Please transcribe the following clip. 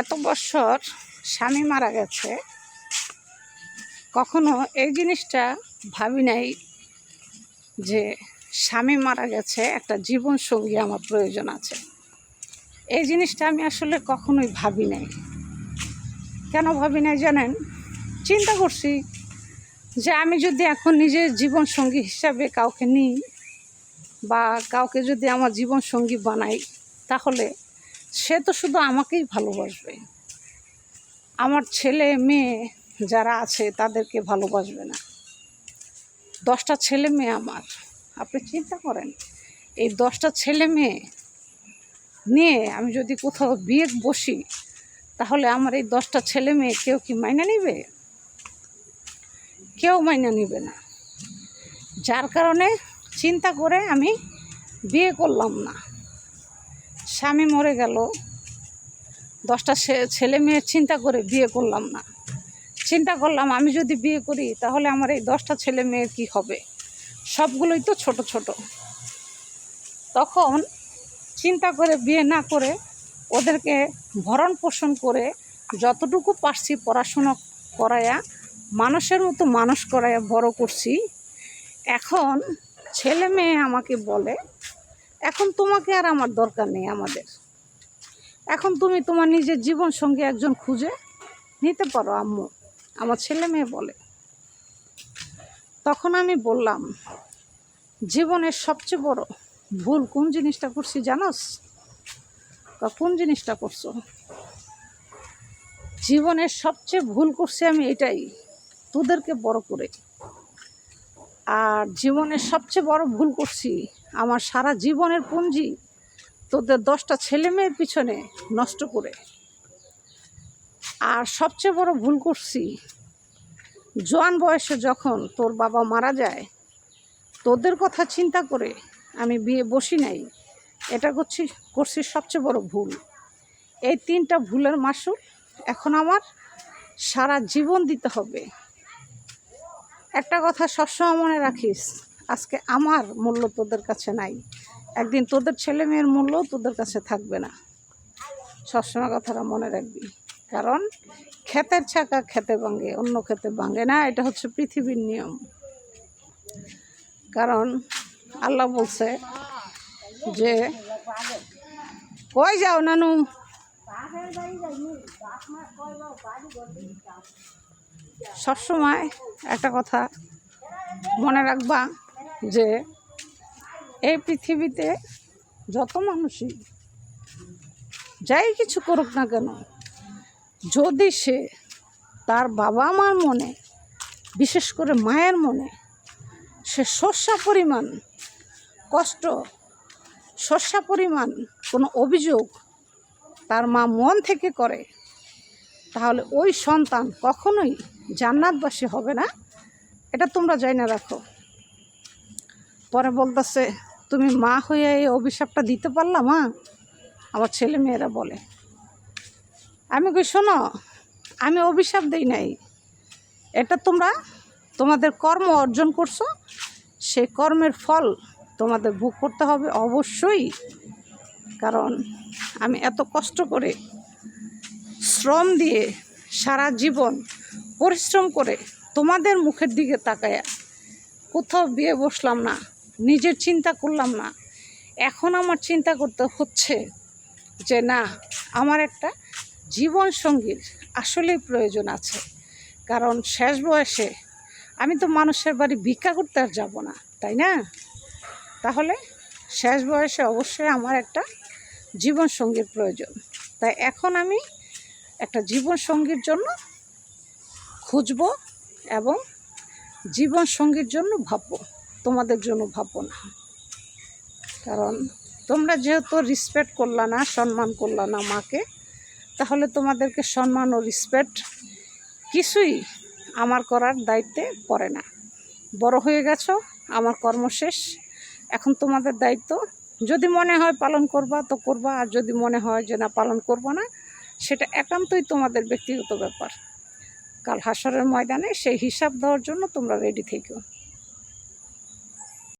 এত বছর স্বামী মারা গেছে, কখনো এই জিনিসটা ভাবি নাই যে স্বামী মারা গেছে, একটা জীবন সঙ্গী আমার প্রয়োজন আছে। এই জিনিসটা আমি আসলে কখনোই ভাবি নাই। কেন ভাবি নাই জানেন? চিন্তা করছি যে আমি যদি এখন নিজের জীবন সঙ্গী হিসাবে কাউকে নিই বা কাউকে যদি আমার জীবন সঙ্গী বানাই, তাহলে সে তো শুধু আমাকেই ভালোবাসবে। আমার ছেলে, মেয়ে যারা আছে, তাদেরকে ভালোবাসবে না। দশটা ছেলে মেয়ে আমার। আপনি চিন্তা করেন, এই দশটা ছেলে মেয়ে নিয়ে আমি যদি কোথাও বিয়ে বসি, তাহলে আমার এই দশটা ছেলে মেয়ে কেউ কি মাইনা নিবে? কেউ মাইনা নিবে না। যার কারণে চিন্তা করে আমি বিয়ে করলাম না। স্বামী মরে গেল, দশটা ছেলে মেয়ের চিন্তা করে বিয়ে করলাম না। চিন্তা করলাম, আমি যদি বিয়ে করি, তাহলে আমার এই দশটা ছেলে মেয়ের কী হবে? সবগুলোই তো ছোট ছোট। তখন চিন্তা করে বিয়ে না করে ওদেরকে ভরণ পোষণ করে যতটুকু পারছি পড়াশুনো করায়া, মানুষের মতো মানুষ করায়া বড় করছি। এখন ছেলে মেয়ে আমাকে বলে এখন তোমাকে আর আমার দরকার নেই আমাদের। এখন তুমি তোমার নিজের জীবন সঙ্গে একজন খুঁজে নিতে পারো, আম্মু। আমার ছেলে মেয়ে বলে। তখন আমি বললাম, জীবনের সবচেয়ে বড় ভুল কোন জিনিসটা করছি জানোস? কোন জিনিসটা করছ? জীবনের সবচেয়ে ভুল করছি আমি এটাই, তোদেরকে বড় করে। আর জীবনের সবচেয়ে বড় ভুল করছি আমার সারা জীবনের পুঁজি তোদের দশটা ছেলে মেয়ের পিছনে নষ্ট করে। আর সবচেয়ে বড় ভুল করছি, জোয়ান বয়সে যখন তোর বাবা মারা যায়, তোদের কথা চিন্তা করে আমি বিয়ে বসি নাই। এটা করছি করছি সবচেয়ে বড় ভুল। এই তিনটা ভুলের মাসুল এখন আমার সারা জীবন দিতে হবে। একটা কথা সবসময় মনে রাখিস আজকে আমার মূল্য তোদের কাছে নাই। একদিন তোদের ছেলে মেয়ের মূল্য তোদের কাছে থাকবে না। সবসময় কথাটা মনে রাখবি। কারণ ক্ষেতের ছাকা খেতে ভাঙে, অন্য খেতে ভাঙে না। এটা হচ্ছে পৃথিবীর নিয়ম। কারণ আল্লাহ বলছে যে, কই যাও নানু? সবসময় একটা কথা মনে রাখবা। যে এই পৃথিবীতে যত মানুষই যাই কিছু করুক না কেন, যদি সে তার বাবা মার মনে, বিশেষ করে মায়ের মনে, সে শস্যা পরিমাণ কষ্ট শস্যা পরিমাণ কোনো অভিযোগ তার মা মন থেকে করে, তাহলে ওই সন্তান কখনোই জান্নাতবাসী হবে না। এটা তোমরা না রাখো। পরে বলতেছে, তুমি মা হয়ে এই অভিশাপটা দিতে পারলা মা? আমার ছেলে মেয়েরা বলে, আমি কই, শোনো, আমি অভিশাপ দেই নাই। এটা তোমরা তোমাদের কর্ম অর্জন করছ সেই কর্মের ফল তোমাদের ভোগ করতে হবে অবশ্যই। কারণ আমি এত কষ্ট করে শ্রম দিয়ে সারা জীবন পরিশ্রম করে তোমাদের মুখের দিকে তাকায়া কোথাও বিয়ে বসলাম না। নিজের চিন্তা করলাম না। এখন আমার চিন্তা করতে হচ্ছে যে, না, আমার একটা জীবন সঙ্গীর আসলেই প্রয়োজন আছে। কারণ শেষ বয়সে আমি তো মানুষের বাড়ি ভিক্ষা করতে আর যাব না, তাই না? তাহলে শেষ বয়সে অবশ্যই আমার একটা জীবন সঙ্গীর প্রয়োজন। তাই এখন আমি একটা জীবন সঙ্গীর জন্য খুঁজব এবং জীবন সঙ্গীর জন্য ভাববো। তোমাদের জন্য ভাববো না কারণ তোমরা যেহেতু রেসপেক্ট করলা না, সম্মান করলা না মাকে, তাহলে তোমাদেরকে সম্মান ও রেসপেক্ট কিছুই আমার করার দায়িত্বে পড়ে না। বড় হয়ে গেছো, আমার কর্ম শেষ। এখন তোমাদের দায়িত্ব, যদি মনে হয় পালন করবা তো করবা, আর যদি মনে হয় যে না পালন করবা না, সেটা একান্তই তোমাদের ব্যক্তিগত ব্যাপার। কাল হাসরের ময়দানে সেই হিসাব দেওয়ার জন্য তোমরা রেডি থেকো।